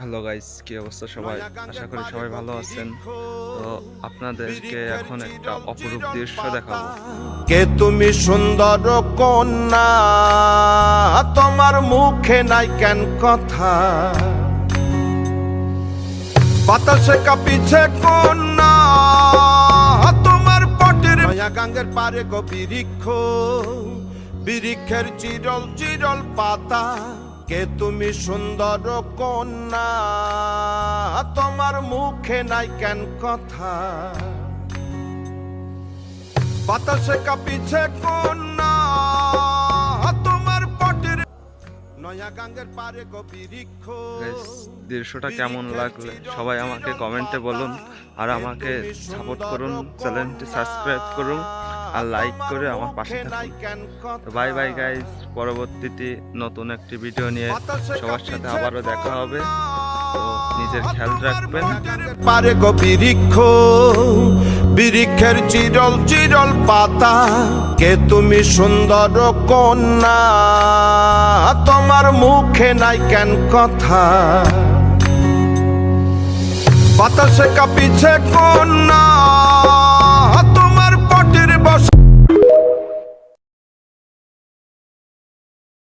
Hello guys কি অবস্থা সবাই? আশা করি সবাই ভালো আছেন। তো আপনাদেরকে এখন একটা অপরূপ দৃশ্য দেখাবো। কে তুমি সুন্দর কন্যা তোমার মুখে নাই কেন কথা? বাতাসে কাঁপিছে কন্যা তোমার পটের গাঙ্গের পারে গো বিরিক্ষ বিরিক্ষের চিরল চিরল পাতা। কে তুমি সুন্দর কন্যা? তোমার মুখে নাই কেন কথা? বাতাসে কাঁপিছে কন্যা তোমার পটের নয়া গাঙ্গের পারে দৃশ্যটা কেমন লাগলে? সবাই আমাকে কমেন্টে বলুন। আর আমাকে সাপোর্ট করুন চ্যানেলটি সাবস্ক্রাইব করুন। আর লাইক করে আমার পাশে থাকুন। বাই বাই গাইস পরবর্তীতে নতুন একটি ভিডিও নিয়ে সবার সাথে আবারও দেখা হবে। তো নিজের খেয়াল রাখবেন। পারে গো বিরিক্ষ বিরিক্ষের চিরল চিরল পাতা, কে তুমি সুন্দর কন্যা, তোমার মুখে নাই কেন কথা? বাতাসে কাঁপিছে কন্যা।